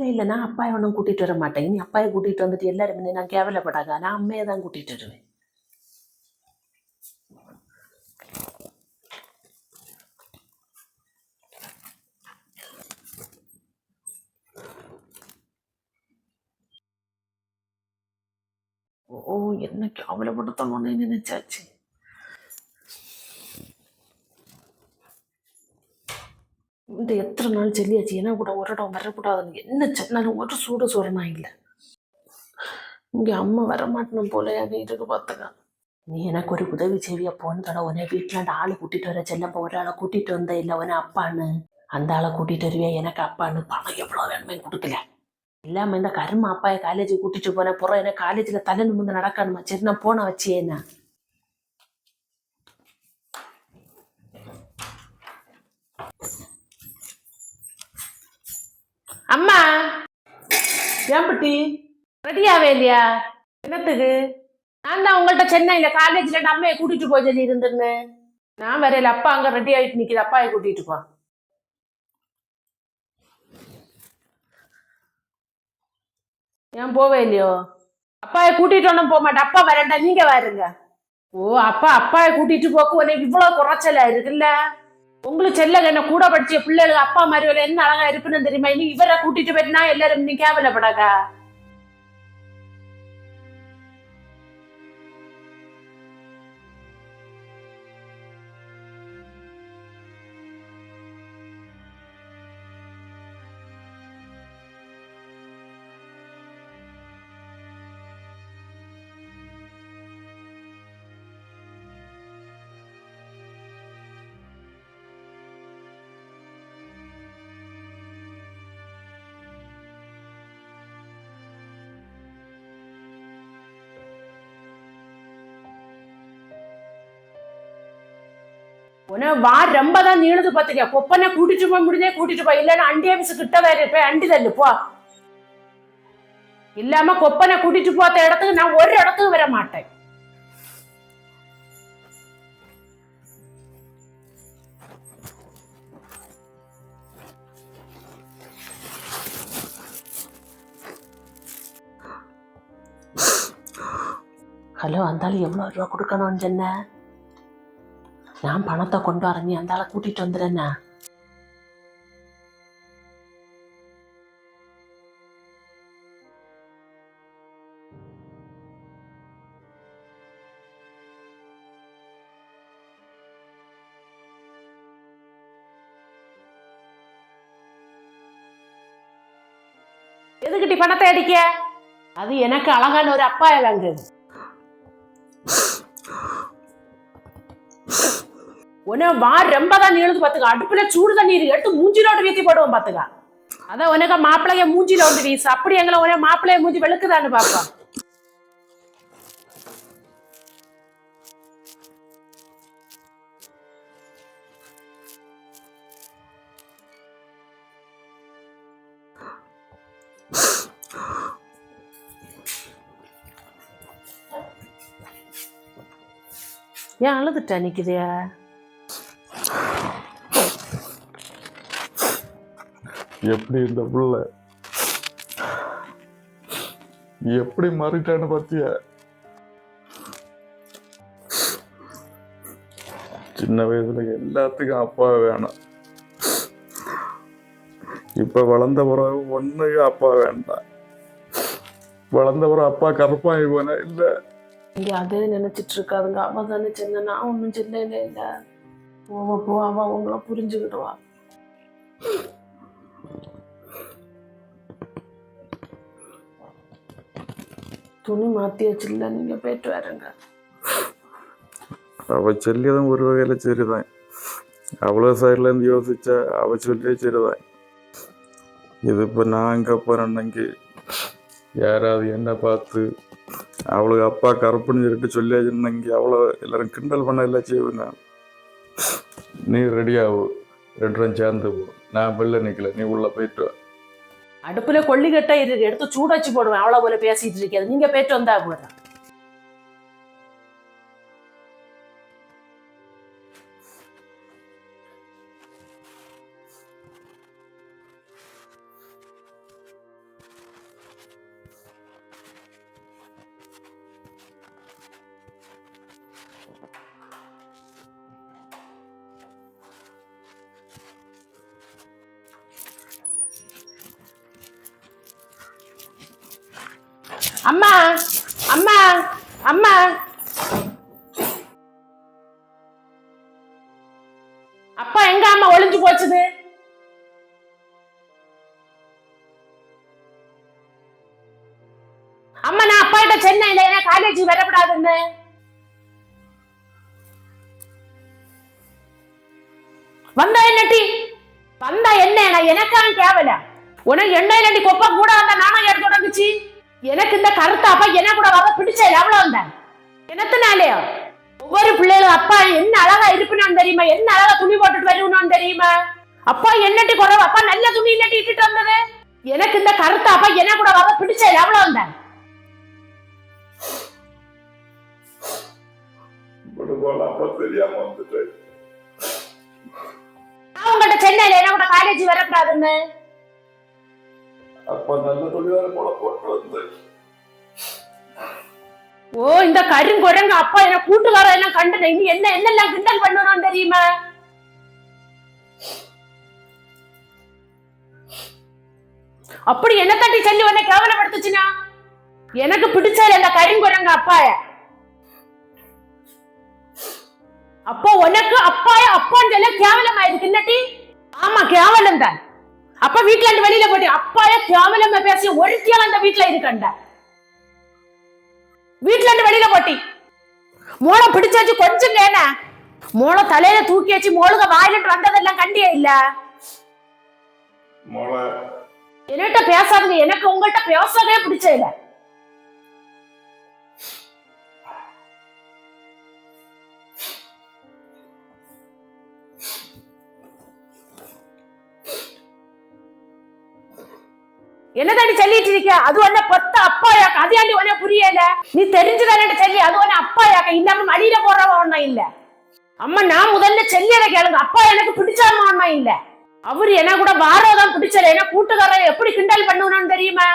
இல்லை இல்லை நான் அப்பாயை ஒன்றும் கூட்டிகிட்டு வர மாட்டேன். நீ அப்பாயை கூட்டிகிட்டு வந்துட்டு எல்லாரும் முன்ன நான் கேவலப்படாத. நான் அம்மையை தான் கூட்டிகிட்டு வருவேன். ஓ என்ன கேவலப்படுத்தணும்னு நினைச்சாச்சு? இந்த எத்தனை நாள் சொல்லியாச்சு என்ன கூட ஒரு இடம் வரக்கூடாதுன்னு என்ன சொன்னாலும் ஒரு சூடு சொரணா இல்லை. இங்கே அம்மா வரமாட்டணும் போல இருக்கு பார்த்துக்க நீ எனக்கு ஒரு உதவி செய்வியா? போன தடவை உன்னை வீட்டில் ஆள் கூட்டிட்டு வர செல்லப்போ ஒரு ஆளை கூட்டிகிட்டு வந்த இல்லை உன அப்பான்னு. அந்த ஆளை கூட்டிகிட்டு வருவியா? எனக்கு அப்பான்னு. பணம் எவ்வளோ வேணுமே கொடுக்கல. இல்லாமல் இந்த கரும அப்பாயை காலேஜுக்கு கூட்டிகிட்டு போனேன் புறம் என்ன காலேஜில் தலை நிமிந்து நடக்கணுமா? சரி நான் போன வச்சியேண்ணா அம்மா. ஏம்பட்டி ரெடியாவே இல்லையா? என்னத்துக்கு? நான் தான் உங்கள்கிட்ட சென்னையில காலேஜ்ல அம்மையை கூட்டிட்டு போய் சொல்லி இருந்தேன்னு நான் வரையில அப்பா அங்க ரெடி ஆயிட்டு நிக்குது அப்பாயை கூட்டிட்டு போ. ஏன் போவே இல்லையோ? அப்பாயை கூட்டிட்டு ஒன்றும் போக மாட்டேன். அப்பா வரேன்டா நீங்க வாருங்க. ஓ அப்பா அப்பாயை கூட்டிட்டு போக்கு உனக்கு இவ்வளவு குறைச்சலா இருக்குல்ல? உங்களுக்கு செல்ல என்ன கூட படிச்ச பிள்ளைகளுக்கு அப்பா மாதிரி என்ன அழகா இருப்புன்னு தெரியுமா? இனி இவரை கூட்டிட்டு போயிட்டுனா எல்லாரும் நீ கேவலப்படாதா உன வார் ரொம்ப தான் நீளுது பார்த்துக்க. கொப்பனை கூட்டிட்டு போய் முடிஞ்சே கூட்டிட்டு போய். இல்லைன்னா அண்டி ஆபீஸ் கிட்ட வேற போய் அண்டி தள்ளு போ. இல்லாம கொப்பனை கூட்டிட்டு போத்த இடத்துக்கு நான் ஒரு இடத்துக்கு வர மாட்டேன். ஹலோ அந்தாலும் எவ்வளோ ரூபா கொடுக்கணும்னு சொன்ன? நான் பணத்தை கொண்டு வரேன் நீ அந்த ஆளை கூட்டிட்டு வந்துடுறேண்ணா எதுக்கிட்டி பணத்தை அடிக்க? அது எனக்கு அழகான ஒரு அப்பா வாங்கு உனக்கு வா ரொம்ப தான் நீளுது பாத்துக்க அடுப்புல சூடு தண்ணீர் எடுத்து எடுத்து மூஞ்சிலோட வீத்தி போடுவோம் பாத்துக்க அதான் உனக்கு மாப்பிள்ளைய மூஞ்சில வந்து வீசு. அப்படி எங்களை உன மாப்பிள்ளைய மூஞ்சி வெளுக்குதான்னு பாப்பா ஏன் அழுதுட்டா நிக்குதியா எப்படி இந்த புள்ள? எப்படி மாறிட்டான்னு பார்த்திய சின்ன வயசுல எல்லாத்துக்கும் அப்பா வேணும். இப்ப வளர்ந்த பிறகு ஒண்ணுக்கு அப்பா வேண்டாம். வளர்ந்த பிறகு அப்பா கருப்பாகி போன இல்ல? இங்கே அதே நினைச்சிட்டு இருக்காதுங்க. அவ தானே சின்ன நான் ஒன்றும் சின்ன இல்ல. போவ போ அவ உங்களை புரிஞ்சுக்கிடுவா. துணி மாத்தி வச்சில்ல நீங்க போயிட்டு வரங்க. அவ சொல்லியதும் ஒரு வகையில் சரிதான் அவ்வளோ சைட்லேருந்து யோசிச்சா அவ சொல்லியே சரிதான் இது இப்போ நான் அங்கே? போறேன்னைக்கு யாராவது என்ன பார்த்து அவளுக்கு அப்பா கருப்புன்னு சொல்லிட்டு சொல்லியாச்சுன்னைக்கு அவ்வளோ எல்லாரும் கிண்டல் பண்ண எல்லாம் செய்வேன் நான். நீ ரெடியாகும் ரெண்டு சேர்ந்து போ. நான் வெளில நிற்கல நீ உள்ளே போயிட்டு வா. അടുപ്പിൽ കൊള്ളികെട്ട ഇരു എടുത്ത് ചൂടച്ചു പോടുവേൻ അവളെ പോലെ പേസിട്ടിരിക്കാതെ നീങ്ക പേറ്റം എന്താ പോരാ Thank you. அம்மா அம்மா அம்மா. அப்பா எங்க அம்மா ஒளிஞ்சு போச்சுது? அம்மா நான் அப்பா கிட்ட சென்னையில ஏன்னா காலேஜ் வரக்கூடாதுன்னு. வந்தா என்னட்டி வந்தா என்ன? எனக்கான எனக்கான் கேவல. உனக்கு என்ன இல்லாட்டி கொப்ப கூட வந்தா நானும் எடுத்து தொடங்குச்சு? எனக்கு இந்த கருத்தாப்பா என்ன கூட வர பிடிச்ச எவ்வளவு வந்த என்னத்தினாலயோ? ஒவ்வொரு பிள்ளைகளும் அப்பா என்ன அழகா இருப்பினான்னு தெரியுமா? என்ன அழகா துணி போட்டுட்டு வருவணும்னு தெரியுமா? அப்பா என்னட்டி குறவு அப்பா நல்ல துணி இல்லட்டி இட்டுட்டு வந்தது? எனக்கு இந்த கருத்தாப்பா என்ன கூட வர பிடிச்ச எவ்வளவு வந்த போல அப்ப தெரியாம வந்துட்டு நான் உங்கள்கிட்ட சென்னையில என்ன கூட காலேஜ் வரக்கூடாதுன்னு? அப்ப நல்ல போட்டு வந்து ஓ இந்த கருங்குரங்கு அப்பா என்ன கூட்டுக்கார எல்லாம் கண்டன இனி என்ன என்னெல்லாம் கிண்டல் பண்ணணும் தெரியுமா? அப்படி என்ன தட்டி சொல்லி உன்னை கேவலப்படுத்துச்சுனா எனக்கு பிடிச்சது இந்த கருங்குரங்க அப்பாய. அப்போ உனக்கு அப்பாய அப்பான்னு சொல்ல கேவலமா இருக்கு ஆமா கேவலம் தான். அப்ப வீட்டுல இருந்து வெளியில போட்டி அப்பாய கேவலமா பேசி ஒருத்தியால அந்த வீட்டுல இருக்கண்ட வீட்டுல இருந்து வெளியில போட்டி. மோளை பிடிச்சாச்சு கொஞ்சம் கேன மோளை தலையில தூக்கி வச்சு மோளுக வாயிலிட்டு வந்ததெல்லாம் கண்டியே இல்ல? என்கிட்ட பேசாதீங்க. எனக்கு உங்கள்கிட்ட பேசவே பிடிச்ச இல்ல என்னதாண்டி சொல்லிட்டு இருக்க அது ஒன்ன பொத்த அப்பா யாக்க அது ஏண்டி உன புரியல? நீ தெரிஞ்சுதானே சொல்லி அது ஒன்ன அப்பா யாக்க இல்லாம மடியில போறவன் ஒன்னா இல்ல. அம்மா நான் முதல்ல செல்லியதை கேளுங்க. அப்பா எனக்கு பிடிச்சாம ஒன்னா இல்ல. அவரு என்ன கூட வாரதான் பிடிச்சல ஏன்னா கூட்டுக்காரன் எப்படி கிண்டல் பண்ணுவான்னு தெரியுமா?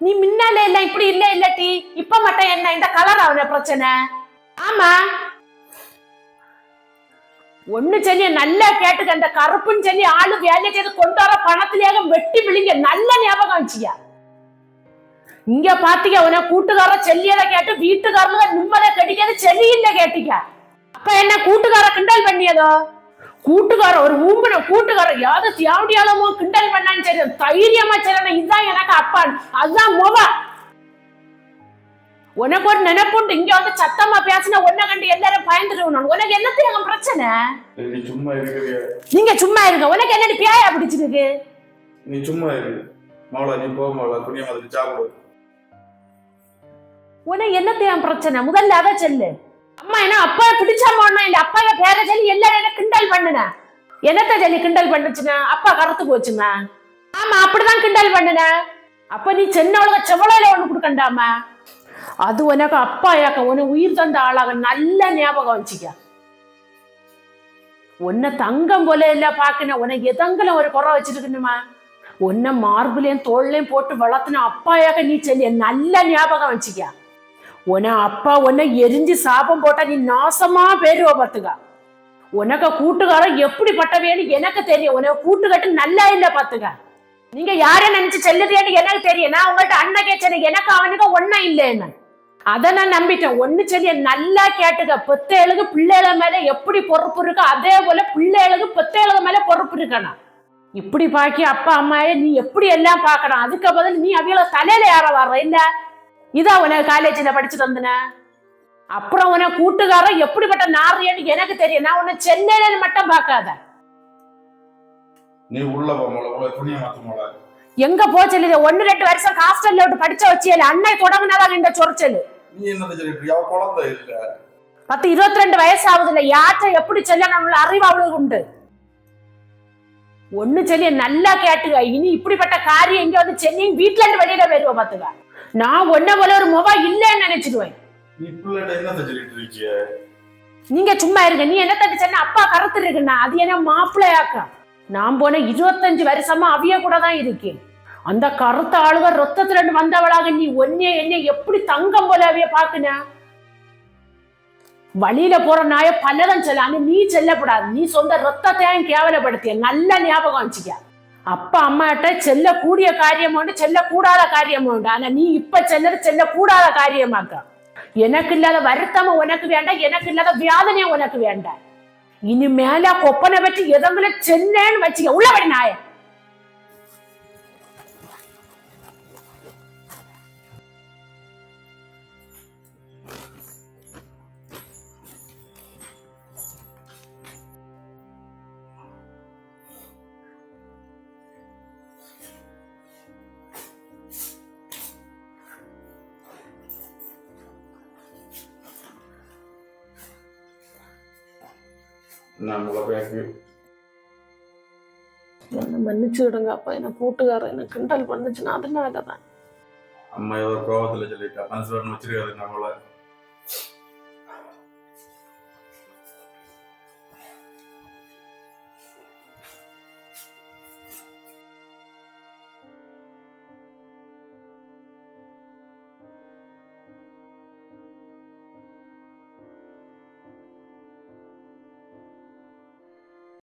நீ முன்னால இல்ல இப்படி இல்ல டீ இப்ப மட்டும் என்ன? இந்த கலர் அவன பிரச்சனை? ஆமா. ஒண்ணு சொல்லி நல்லா கேட்டுக்க அந்த கருப்புன்னு சொல்லி ஆளு வேலை செய்து கொண்டு வர பணத்திலேயே வெட்டி விழுங்க. நல்ல ஞாபகம் வச்சியா இங்க பாத்தீங்க உன கூட்டுக்கார செல்லியத கேட்டு வீட்டுக்காரங்க நிம்மதியை கட்டிக்காது செல்லியில கேட்டீங்க. அப்ப என்ன கூட்டுக்கார கிண்டல் பண்ணியதோ? கூட்டுக்கார ஒரு ஊம்பன கூட்டுக்கார யாவது தியாவடியாலமோ கிண்டல் பண்ணான்னு சரி தைரியமா சரி இதுதான் எனக்கு அப்பான் அதுதான் மொபா உனக்கு ஒரு நினைப்புண்டு இங்க வந்து சத்தமா பேசின உன்னை கண்டு எல்லாரும் பயந்துருவணும் உனக்கு பிரச்சனை? நீ சும்மா இருக்கிறிய நீங்க சும்மா இருங்க. உனக்கு என்னடி பியாயா பிடிச்சிருக்கு? நீ சும்மா இரு. மோளை நீ போ மோளை துணியை மாதிரி சாப்பிடு. உனக்கு என்னத்தையும் பிரச்சனை? முதல்ல அதை சொல்லு. அம்மா என்ன அப்பா பிடிச்சாம இல்ல அப்பா பேர சொல்லி எல்லாரும் என்ன கிண்டல் பண்ணுன? என்னத்த சொல்லி கிண்டல் பண்ணுச்சுன்னா அப்பா கருத்து போச்சுங்க. ஆமா அப்படிதான் கிண்டல் பண்ணுன. அப்ப நீ சென்னவளக செவலையில ஒண்ணு கொடுக்கண்டாமா? அது உனக்கு அப்பா யாக்க உன உயிர் தந்த ஆளாக நல்ல ஞாபகம் வச்சுக்க உன்னை தங்கம் போல இல்ல பாக்குன உனக்கு எதங்கல ஒரு குறை வச்சிருக்கணுமா உன்னை மார்பிளையும் தோல்லையும் போட்டு வளர்த்துன அப்பாயாக நீ சொல்லி நல்ல ஞாபகம் வச்சுக்க உன அப்பா உன்னை எரிஞ்சு சாபம் போட்டா நீ நாசமா பேருவ பாத்துக்க உனக்கு கூட்டுக்காரன் எப்படி பட்டவேன்னு எனக்கு தெரியும் உனக்கு கூட்டுக்கட்டு நல்லா இல்லை பாத்துக்க நீங்க யாரை நினைச்சு செல்லுதேன்னு எனக்கு தெரியும் நான் உங்கள்ட்ட அண்ணன் கேச்சன எனக்கு அவனுக்கு ஒன்னா இல்லைன்னு அதை நான் நம்பிட்டேன். ஒண்ணு சொல்லி நல்லா கேட்டுக்க. பெத்தேளுக்கு பிள்ளைகள மேல எப்படி பொறுப்பு இருக்கோ அதே போல பிள்ளைகளுக்கு பெத்தேளுக மேல பொறுப்பு இருக்கணும். இப்படி பாக்கி அப்பா அம்மாயே நீ எப்படி எல்லாம் பார்க்கணும் அதுக்கு பதில் நீ அவியல தலையில யார வர்ற. இல்ல இதா உனக்கு காலேஜில் படிச்சு தந்தன அப்புறம் உன கூட்டுக்காரன் எப்படிப்பட்ட நாரியன்னு எனக்கு தெரியும். நான் உன்னை சென்னையில மட்டும் பார்க்காத. நீ உள்ள துணியை மாத்து எங்க போச்சல் ஒன்னு ரெண்டு வருஷம் ஹாஸ்டல்ல விட்டு படிச்ச வச்சியல. அன்னை தொடங்கினதான் இந்த சொற்சல் நீ என்னது சொல்லிட்டு? அவ குழந்தை இல்ல. பத்து இருபத்தி ரெண்டு வயசு ஆகுதுல யார்கிட்ட எப்படி சொல்லணும்னு அறிவு அவளுக்கு உண்டு? ஒண்ணு சொல்லி நல்லா கேட்டுக்க. இனி இப்படிப்பட்ட காரியம் இங்க வந்து சென்னை வீட்டுல இருந்து வெளியில போயிருவ பாத்துக்க நான் ஒன்ன போல ஒரு முகம் இல்லைன்னு நினைச்சிடுவேன். நீங்க சும்மா இருங்க. நீ என்ன தட்டி சொன்ன அப்பா கருத்து இருக்குண்ணா. அது என்ன மாப்பிள்ளையாக்கா? நான் போன இருபத்தஞ்சு வருஷமா அவிய கூட தான் இருக்கேன். அந்த கருத்த ஆளுக ரத்தத்துல வந்தவளாக நீ ஒன்னே என்ன எப்படி தங்கம் போல பாக்குன வழியில போற நாய பலரும் செல்லான்னு நீ செல்லப்படாது. நீ சொந்த ரத்தத்தையும் கேவலப்படுத்திய? நல்ல ஞாபகம் வச்சுக்க. அப்பா அம்மாட்ட செல்லக்கூடிய காரியம் உண்டு செல்லக்கூடாத காரியம் உண்டு. ஆனா நீ இப்ப செல்லது செல்லக்கூடாத காரியமாக்க. எனக்கு இல்லாத வருத்தமும் உனக்கு வேண்டாம் எனக்கு இல்லாத வியாதனையும் உனக்கு வேண்டாம். இனிமேல கொப்பனை பற்றி எதங்களை சென்னேன்னு வச்சுக்க. உள்ளபடி நாயன் நம்மளை பேக்கு என்ன மன்னிச்சு விடுங்க அப்பா என்ன கூட்டுக்காரன் என்ன கிண்டல் பண்ணுச்சுன்னா அதனால தான் அம்மா ஏதோ கோவத்தில் சொல்லிட்டா மனசு வரணும் வச்சிருக்காது நம்மளை